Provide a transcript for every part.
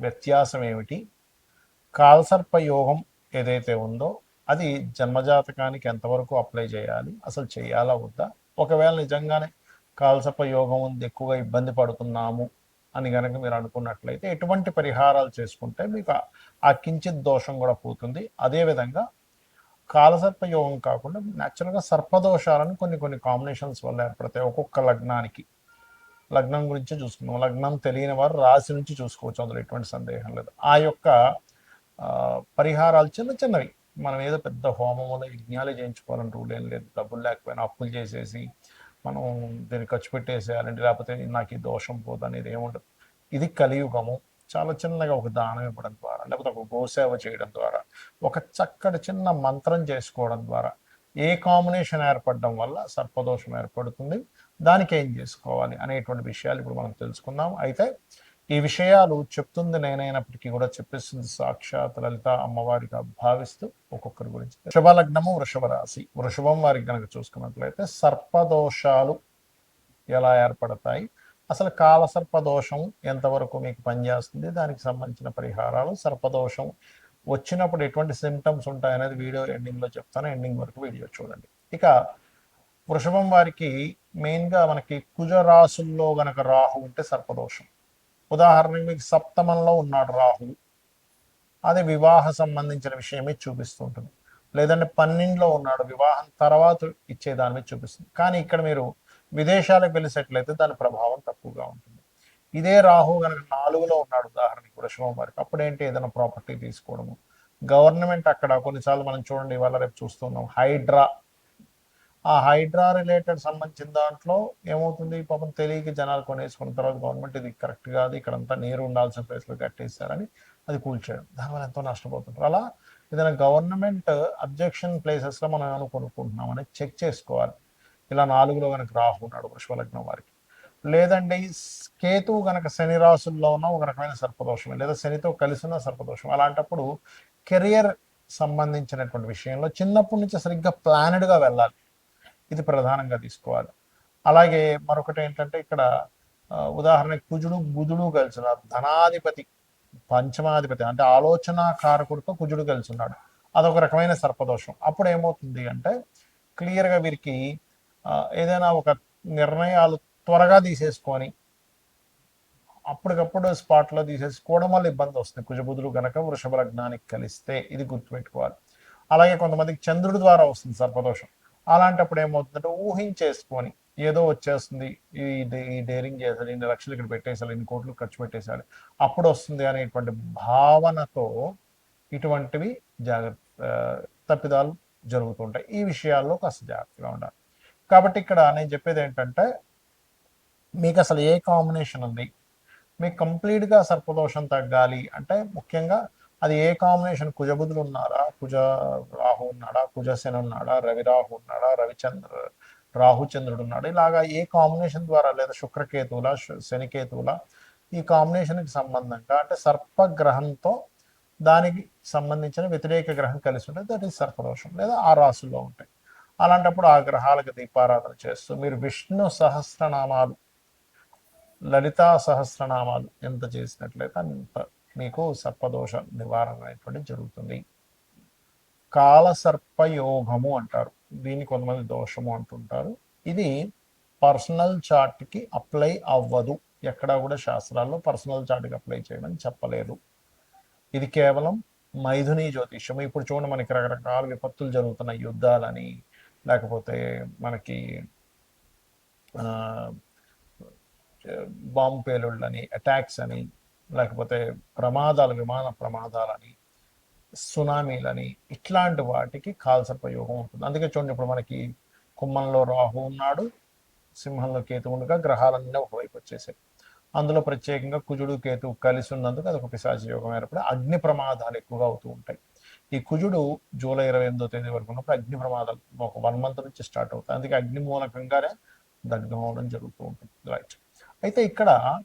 వ్యత్యాసం ఏమిటి? కాలసర్ప యోగం ఏదైతే ఉందో అది జన్మజాతకానికి ఎంతవరకు అప్లై చేయాలి? అసలు చేయాలా వద్దా? ఒకవేళ నిజంగానే కాల్సర్పయోగం ఉంది ఎక్కువగా ఇబ్బంది పడుతున్నాము అని కనుక మీరు అనుకున్నట్లయితే ఎటువంటి పరిహారాలు చేసుకుంటే మీకు ఆ- కించిత్ దోషం కూడా పోతుంది. అదేవిధంగా కాలసర్ప యోగం కాకుండా న్యాచురల్గా సర్పదోషాలను కొన్ని కొన్ని కాంబినేషన్స్ వల్ల ఏర్పడతాయి. ఒక్కొక్క లగ్నానికి. లగ్నం గురించి చూసుకుందాం. లగ్నం తెలియని వారు రాశి నుంచి చూసుకోవచ్చు. అందులో ఎటువంటి సందేహం లేదు. ఆ యొక్క పరిహారాలు చిన్న చిన్నవి. మనం ఏదో పెద్ద హోమములు యజ్ఞాలు చేయించుకోవాలని రూల్ ఏం లేదు. డబ్బులు లేకపోయినా అప్పులు చేసేసి మనం దీన్ని ఖర్చు పెట్టేసేయాలంటే లేకపోతే నాకు ఈ దోషం పోదు అనేది ఏముండదు ఇది కలియుగము. చాలా చిన్నగా ఒక దానం ఇవ్వడం ద్వారా లేకపోతే ఒక గోసేవ చేయడం ద్వారా ఒక చక్కటి చిన్న మంత్రం చేసుకోవడం ద్వారా ఏ కాంబినేషన్ ఏర్పడడం వల్ల సర్పదోషం ఏర్పడుతుంది? దానికి ఏం చేసుకోవాలి అనేటువంటి విషయాలు ఇప్పుడు మనం తెలుసుకుందాం. అయితే ఈ విషయాలు చెప్తుంది నేనైనప్పటికీ కూడా చెప్పేస్తుంది సాక్షాత్ లలిత అమ్మవారిగా భావిస్తూ ఒక్కొక్కరి గురించి. వృషభలగ్నము వృషభ రాశి వృషభం వారికి కనుక చూసుకున్నట్లయితే సర్పదోషాలు ఎలా ఏర్పడతాయి? అసలు కాల సర్పదోషం ఎంతవరకు మీకు పనిచేస్తుంది? దానికి సంబంధించిన పరిహారాలు. సర్పదోషం వచ్చినప్పుడు ఎటువంటి సిమ్టమ్స్ ఉంటాయనేది వీడియో ఎండింగ్లో చెప్తాను. ఎండింగ్ వరకు వీడియో చూడండి. ఇక వృషభం వారికి మెయిన్గా మనకి కుజరాశుల్లో గనక రాహు ఉంటే సర్పదోషం. ఉదాహరణకి మీకు సప్తమంలో ఉన్నాడు రాహు. అది వివాహ సంబంధించిన విషయమే చూపిస్తుంటుంది లేదంటే పన్నెండులో ఉన్నాడు. వివాహం తర్వాత ఇచ్చే దాని మీద చూపిస్తుంది. కానీ ఇక్కడ మీరు విదేశాలకు వెళ్ళి సెటిల్ అయితే దాని ప్రభావం తక్కువగా ఉంటుంది. ఇదే రాహు కనుక నాలుగులో ఉన్నాడు ఉదాహరణకి వృషభం వారికి. అప్పుడేంటి ఏదైనా ప్రాపర్టీ తీసుకోవడము. గవర్నమెంట్ అక్కడ కొన్నిసార్లు మనం చూడండి ఇవాళ రేపు చూస్తున్నాం. హైడ్రా ఆ హైడ్రా రిలేటెడ్ సంబంధించిన దాంట్లో ఏమవుతుంది? పాపం తెలియక జనాలు కొనేసుకున్న తర్వాత గవర్నమెంట్ ఇది కరెక్ట్ కాదు ఇక్కడంతా నీరు ఉండాల్సిన ప్లేస్లో కట్టేస్తారని అది కూల్చేయడం. దానివల్ల ఎంతో నష్టపోతుంటారు. అలా ఏదైనా గవర్నమెంట్ అబ్జెక్షన్ ప్లేసెస్లో మనం ఏమైనా కొనుక్కుంటున్నాం అనేది చెక్ చేసుకోవాలి. ఇలా నాలుగులో కనుక రాహు ఉన్నాడు వృషభలగ్నం వారికి. లేదండి కేతు గనక శని రాసుల్లో ఉన్న ఒక రకమైన సర్పదోషం లేదా శనితో కలిసి ఉన్న సర్పదోషం అలాంటప్పుడు కెరియర్ సంబంధించినటువంటి విషయంలో చిన్నప్పటి నుంచి సరిగ్గా ప్లానెడ్గా వెళ్ళాలి. ఇది ప్రధానంగా తీసుకోవాలి. అలాగే మరొకటి ఏంటంటే ఇక్కడ ఉదాహరణకి కుజుడు బుధుడు కలిసి ఉన్నారు ధనాధిపతి పంచమాధిపతి అంటే ఆలోచన కారకుడితో కుజుడు కలిసి ఉన్నాడు అదొక రకమైన సర్పదోషం. అప్పుడు ఏమవుతుంది అంటే క్లియర్గా వీరికి ఏదైనా ఒక నిర్ణయాలు త్వరగా తీసేసుకొని అప్పటికప్పుడు స్పాట్లో తీసేసుకోవడం వల్ల ఇబ్బంది వస్తుంది. కుజబుధులు గనక వృషభ లగ్నానికి కలిస్తే ఇది గుర్తుపెట్టుకోవాలి. అలాగే కొంతమందికి చంద్రుడి ద్వారా వస్తుంది సర్పదోషం. అలాంటప్పుడు ఏమవుతుందంటే ఊహించేసుకొని ఏదో వచ్చేస్తుంది. ఈ ఈ డేరింగ్ చేశాడు ఇన్ని లక్షలు ఇక్కడ పెట్టేశాడు ఇన్ని కోట్లు ఖర్చు పెట్టేసాలి అప్పుడు వస్తుంది అనేటువంటి భావనతో ఇటువంటివి జాగ్రత్త తప్పిదాలు జరుగుతుంటాయి ఈ విషయాల్లో కాస్త జాగ్రత్తగా ఉండాలి. కాబట్టి ఇక్కడ నేను చెప్పేది ఏంటంటే మీకు అసలు ఏ కాంబినేషన్ ఉంది? మీకు కంప్లీట్గా సర్పదోషం తగ్గాలి అంటే ముఖ్యంగా అది ఏ కాంబినేషన్? కుజబుధులు ఉన్నారా కుజ రాహు ఉన్నాడా? కుజ ఉన్నాడా? రవి రాహు ఉన్నాడా? రవిచంద్ర రాహుచంద్రుడు ఉన్నాడు. ఇలాగా ఏ కాంబినేషన్ ద్వారా లేదా శుక్రకేతువుల శనికేతువుల ఈ కాంబినేషన్కి సంబంధంగా అంటే సర్పగ్రహంతో దానికి సంబంధించిన వ్యతిరేక గ్రహం కలిసి ఉంటే దట్ ఈస్ సర్పదోషం లేదా ఆ రాసుల్లో ఉంటాయి. అలాంటప్పుడు ఆ గ్రహాలకు దీపారాధన చేస్తూ మీరు విష్ణు సహస్రనామాలు లలితా సహస్రనామాలు ఎంత చేసినట్లయితే అంత మీకు సర్పదోష నివారణ అనేటువంటి జరుగుతుంది. కాల సర్పయోగము అంటారు. దీన్ని కొంతమంది దోషము అంటుంటారు. ఇది పర్సనల్ చార్ట్కి అప్లై అవ్వదు. ఎక్కడా కూడా శాస్త్రాల్లో పర్సనల్ చార్ట్కి అప్లై చేయమని చెప్పలేదు. ఇది కేవలం మైథుని జ్యోతిష్యం ఇప్పుడు చూడండి మనకి రకరకాల విపత్తులు జరుగుతున్నాయి. యుద్ధాలని లేకపోతే మనకి బాంబు పేలుళ్ళని అటాక్స్ అని లేకపోతే ప్రమాదాలు విమాన ప్రమాదాలని సునామీలని ఇట్లాంటి వాటికి కాల్సర్పయోగం ఉంటుంది. అందుకే చూడండి ఇప్పుడు మనకి కుమ్మంలో రాహు ఉన్నాడు సింహంలో కేతు ఉండగా గ్రహాలన్నీ ఒకవైపు వచ్చేసాయి. అందులో ప్రత్యేకంగా కుజుడు కేతు కలిసి ఉన్నందుకు అది ఒక పిశాచ యోగం ఏర్పడి అగ్ని ప్రమాదాలు ఎక్కువగా అవుతూ ఉంటాయి. ఈ కుజుడు జూలై ఇరవై ఎనిమిదో తేదీ వరకు ఉన్నప్పుడు అగ్ని ప్రమాదాలు ఒక వన్ మంత్ నుంచి స్టార్ట్ అవుతాయి. అందుకే అగ్ని మూలకంగానే దగ్ధం అవడం జరుగుతూ ఉంటుంది. రైట్. అయితే ఇక్కడ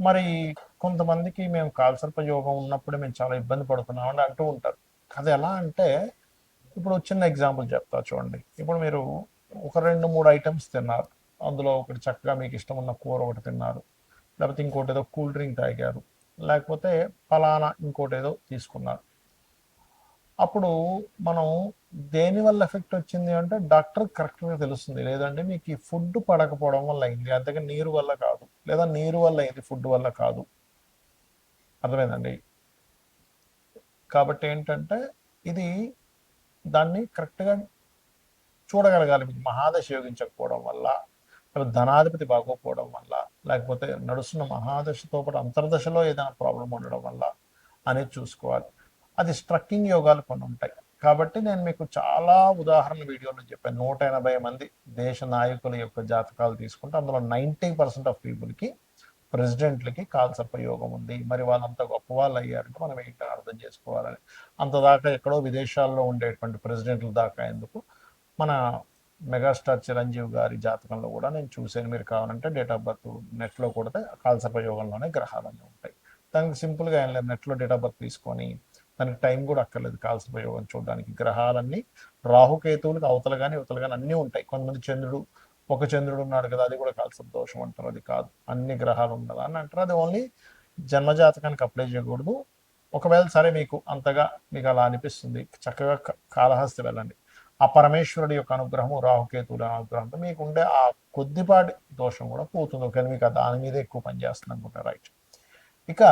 మరి కొంతమందికి మేము కాల్సర్ప యోగం ఉన్నప్పుడే మేము చాలా ఇబ్బంది పడుతున్నాం అని అంటూ ఉంటారు. అది ఎలా అంటే ఇప్పుడు చిన్న ఎగ్జాంపుల్ చెప్తా చూడండి. ఇప్పుడు మీరు ఒక రెండు మూడు ఐటమ్స్ తిన్నారు. అందులో ఒకటి చక్కగా మీకు ఇష్టం ఉన్న కూర ఒకటి తిన్నారు. లేకపోతే ఇంకోటి ఏదో కూల్ డ్రింక్ తాగారు. లేకపోతే ఫలానా ఇంకోటి ఏదో తీసుకున్నారు. అప్పుడు మనం దేని వల్ల ఎఫెక్ట్ వచ్చింది అంటే డాక్టర్ కరెక్ట్గా తెలుస్తుంది. లేదంటే మీకు ఈ ఫుడ్ పడకపోవడం వల్ల అయింది. అంతగా నీరు వల్ల కాదు. లేదా నీరు వల్ల అయింది ఫుడ్ వల్ల కాదు. అర్థమైందండి? కాబట్టి ఏంటంటే ఇది దాన్ని కరెక్ట్గా చూడగలగాలి. మీకు మహాదశ యోగించకపోవడం వల్ల లేకపోతే ధనాధిపతి బాగోకపోవడం వల్ల లేకపోతే నడుస్తున్న మహాదశతో పాటు అంతర్దశలో ఏదైనా ప్రాబ్లం ఉండడం వల్ల అనేది చూసుకోవాలి. అది స్ట్రక్కింగ్ యోగాలు కొన్ని ఉంటాయి. కాబట్టి నేను మీకు చాలా ఉదాహరణ వీడియోలో చెప్పాను. నూట ఎనభై మంది దేశ నాయకుల యొక్క జాతకాలు తీసుకుంటే అందులో నైంటీ పర్సెంట్ ఆఫ్ పీపుల్కి ప్రెసిడెంట్లకి కాల్సర్ప యోగం ఉంది. మరి వాళ్ళంతా గొప్ప వాళ్ళు అయ్యారంటే మనం ఏంటని అర్థం చేసుకోవాలని అంతదాకా ఎక్కడో విదేశాల్లో ఉండేటువంటి ప్రెసిడెంట్ల దాకా ఎందుకు? మన మెగాస్టార్ చిరంజీవి గారి జాతకంలో కూడా నేను చూశాను. మీరు కావాలంటే డేట్ ఆఫ్ బర్త్ నెట్లో కొడితే కాల్సర్ప యోగంలోనే గ్రహాలన్నీ ఉంటాయి. దానికి సింపుల్గా ఏం లేదు. నెట్లో డేట్ ఆఫ్ బర్త్ తీసుకొని దానికి టైం కూడా అక్కర్లేదు. కాల్సర్ప యోగం చూడడానికి. గ్రహాలన్నీ రాహుకేతువులకు అవతల కానీ ఇవతల కానీ అన్నీ ఉంటాయి. కొంతమంది చంద్రుడు ఒక చంద్రుడు ఉన్నాడు కదా అది కూడా కాల్స దోషం అంటారు. అది కాదు. అన్ని గ్రహాలు ఉన్నదా అని అంటారు. అది ఓన్లీ జన్మజాతకానికి అప్లై చేయకూడదు. ఒకవేళ సరే మీకు అంతగా మీకు అలా అనిపిస్తుంది చక్కగా కాళహస్తి వెళ్ళండి. ఆ పరమేశ్వరుడి యొక్క అనుగ్రహము రాహుకేతువుల అనుగ్రహంతో మీకు ఉండే ఆ కొద్దిపాటి దోషం కూడా పోతుంది. ఒకవేళ మీకు దాని మీద ఎక్కువ పనిచేస్తుంది అనుకుంటారు రైట్. ఇక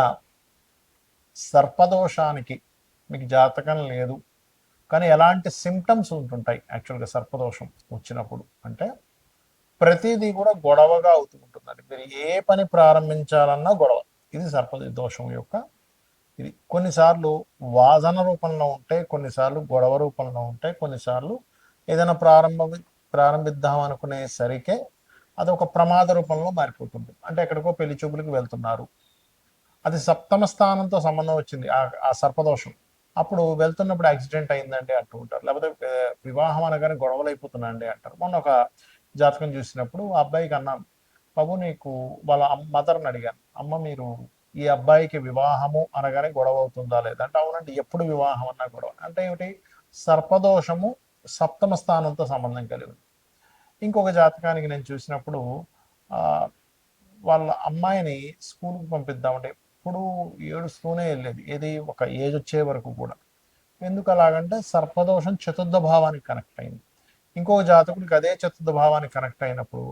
సర్పదోషానికి మీకు జాతకం లేదు. కానీ ఎలాంటి సిమ్టమ్స్ ఉంటుంటాయి యాక్చువల్గా సర్పదోషం వచ్చినప్పుడు? అంటే ప్రతిదీ కూడా గొడవగా అవుతూ ఉంటుందండి మీరు ఏ పని ప్రారంభించాలన్నా గొడవ. ఇది సర్ప దోషం యొక్క ఇది. కొన్నిసార్లు వాదన రూపంలో ఉంటాయి కొన్నిసార్లు గొడవ రూపంలో ఉంటాయి కొన్నిసార్లు ఏదైనా ప్రారంభ ప్రారంభిద్దాం అనుకునే సరికే అది ఒక ప్రమాద రూపంలో మారిపోతుంది. అంటే ఎక్కడికో పెళ్ళి చూపులకు వెళ్తున్నారు. అది సప్తమ స్థానంతో సంబంధం వచ్చింది. ఆ- ఆ సర్పదోషం. అప్పుడు వెళ్తున్నప్పుడు యాక్సిడెంట్ అయిందండి అంటూ ఉంటారు. లేకపోతే వివాహం అనగానే గొడవలు అయిపోతున్నాయండి అంటారు. మొన్న ఒక జాతకం చూసినప్పుడు ఆ అబ్బాయికి అన్నాను బాబు నీకు వాళ్ళ మదర్ని అడిగాను. అమ్మ మీరు ఈ అబ్బాయికి వివాహము అనగానే గొడవ అవుతుందా లేదా? అంటే అవునంటే ఎప్పుడు వివాహం అన్నా గొడవ. అంటే ఏమిటి? సర్పదోషము సప్తమ స్థానంతో సంబంధం కలిగి ఉంది ఇంకొక జాతకానికి నేను చూసినప్పుడు వాళ్ళ అమ్మాయిని స్కూల్కి పంపిద్దామంటే ఎప్పుడూ ఏడుస్తూనే వెళ్ళేది. ఏది ఒక ఏజ్ వచ్చే వరకు కూడా. ఎందుకు అలాగంటే సర్పదోషం చతుర్థ భావానికి కనెక్ట్ అయింది. ఇంకో జాతకుడికి అదే చతుర్థ భావానికి కనెక్ట్ అయినప్పుడు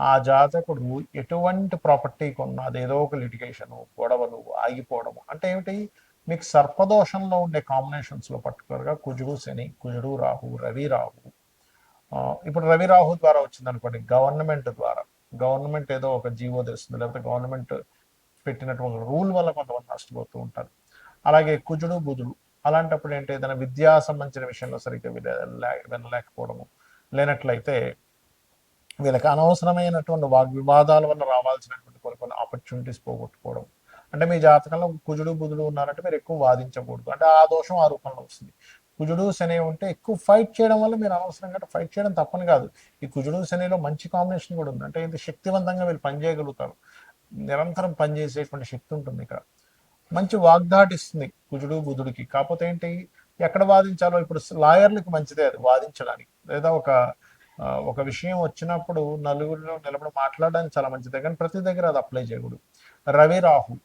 ఆ జాతకుడు ఎటువంటి ప్రాపర్టీ కొన్నా అది ఏదో ఒక లిటిగేషన్ గొడవలు ఆగిపోవడము అంటే ఏమిటి? మీకు సర్పదోషంలో ఉండే కాంబినేషన్స్లో పర్టికులర్గా కుజుడు శని కుజుడు రాహు రవి రాహు. ఇప్పుడు రవి రాహు ద్వారా వచ్చింది అనుకోండి గవర్నమెంట్ ద్వారా. గవర్నమెంట్ ఏదో ఒక జీవో తెస్తుంది లేకపోతే గవర్నమెంట్ పెట్టినటువంటి రూల్ వల్ల కొంతమంది నష్టపోతూ ఉంటారు. అలాగే కుజుడు బుధుడు అలాంటప్పుడు ఏంటి? ఏదైనా విద్యా సంబంధించిన విషయంలో సరిగ్గా వినలేకపోవడము. లేనట్లయితే వీళ్ళకి అనవసరమైనటువంటి వాగ్వివాదాల వల్ల రావాల్సినటువంటి కొన్ని కొన్ని ఆపర్చునిటీస్ పోగొట్టుకోవడం. అంటే మీ జాతకంలో కుజుడు బుధుడు ఉన్నారంటే మీరు ఎక్కువ వాదించకూడదు. అంటే ఆ దోషం ఆ రూపంలో వస్తుంది. కుజుడు శని ఉంటే ఎక్కువ ఫైట్ చేయడం వల్ల మీరు అనవసరంగా ఫైట్ చేయడం తప్పని కాదు. ఈ కుజుడు శనిలో మంచి కాంబినేషన్ కూడా ఉంది. అంటే ఇది శక్తివంతంగా వీళ్ళు పనిచేయగలుగుతారు. నిరంతరం పనిచేసేటువంటి శక్తి ఉంటుంది ఇక్కడ. మంచి వాగ్దాటి ఇస్తుంది కుజుడు బుధుడికి. కాకపోతే ఏంటి? ఎక్కడ వాదించాలో ఇప్పుడు లాయర్లకు మంచిదే అది వాదించడానికి. లేదా ఒక ఒక విషయం వచ్చినప్పుడు నలుగురిలో నిలబడి మాట్లాడడానికి చాలా మంచిదే. కానీ ప్రతి దగ్గర అది అప్లై చేయకూడదు. రవి రాహు.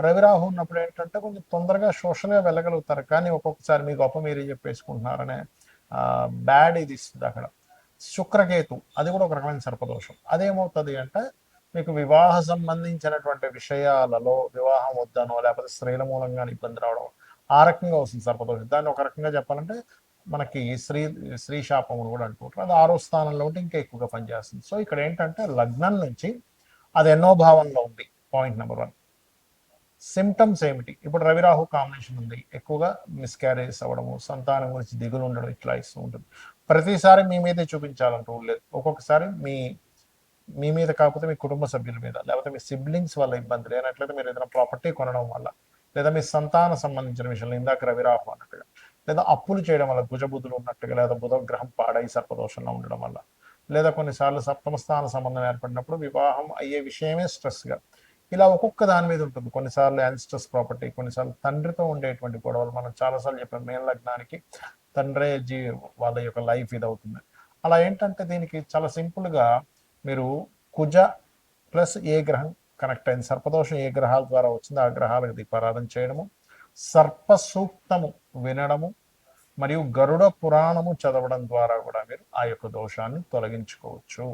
రవి రాహు ఉన్నప్పుడు ఏంటంటే కొంచెం తొందరగా సోషల్గా వెళ్ళగలుగుతారు. కానీ ఒక్కొక్కసారి మీ గొప్ప మీరే చెప్పేసుకుంటున్నారనే బ్యాడ్ ఇది ఇస్తుంది అక్కడ. శుక్రకేతు. అది కూడా ఒక రకమైన సర్పదోషం. అదేమవుతుంది అంటే మీకు వివాహ సంబంధించినటువంటి విషయాలలో వివాహం వద్దనో లేకపోతే స్త్రీల మూలంగా ఇబ్బంది రావడం ఆ రకంగా వస్తుంది సర్పదోషం దాన్ని ఒక రకంగా చెప్పాలంటే మనకి స్త్రీ స్త్రీ శాపం అని కూడా అంటుంటారు. అది ఆరో స్థానంలో ఉంటే ఇంకా ఎక్కువగా పనిచేస్తుంది. సో ఇక్కడ ఏంటంటే లగ్నం నుంచి అది ఎన్నో భావంలో ఉంది. Point number one. సిమ్టమ్స్ ఏమిటి? ఇప్పుడు రవిరాహు కాంబినేషన్ ఉంది. ఎక్కువగా మిస్క్యారేజెస్ అవ్వడము సంతానం గురించి దిగులు ఉండడం ఇట్లా ఇస్తూ ఉంటుంది. ప్రతిసారి మీ మీదే చూపించాలని రూల్ లేదు. ఒక్కొక్కసారి మీ మీ మీద కాకపోతే మీ కుటుంబ సభ్యుల మీద లేకపోతే మీ సిబ్లింగ్స్ వల్ల ఇబ్బంది లేనట్లయితే మీరు ఏదైనా ప్రాపర్టీ కొనడం వల్ల లేదా మీ సంతాన సంబంధించిన విషయంలో ఇందాక రవిరాహు అన్నట్టుగా లేదా అప్పులు చేయడం వల్ల భుజబుద్ధులు ఉన్నట్టుగా లేదా బుధగ్రహం పాడై సర్పదోషంలో ఉండడం వల్ల లేదా కొన్నిసార్లు సప్తమ స్థాన సంబంధం ఏర్పడినప్పుడు వివాహం అయ్యే విషయమే స్ట్రెస్గా ఇలా ఒక్కొక్క దాని మీద ఉంటుంది. కొన్నిసార్లు యాన్స్ట్రస్ ప్రాపర్టీ కొన్నిసార్లు తండ్రితో ఉండేటువంటి గొడవలు మనం చాలాసార్లు చెప్పాం మేన లగ్నానికి తండ్రే జీ వాళ్ళ యొక్క లైఫ్ ఇది అవుతుంది అలా ఏంటంటే దీనికి చాలా సింపుల్గా మీరు కుజ ప్లస్ ఏ గ్రహం కనెక్ట్ అయింది. సర్పదోషం ఏ గ్రహాల ద్వారా వచ్చిందో ఆ గ్రహాలకు దీపారాధన చేయడము సర్ప సూక్తము వినడము మరియు గరుడ పురాణము చదవడం ద్వారా కూడా మీరు ఆ యొక్క దోషాన్ని తొలగించుకోవచ్చు.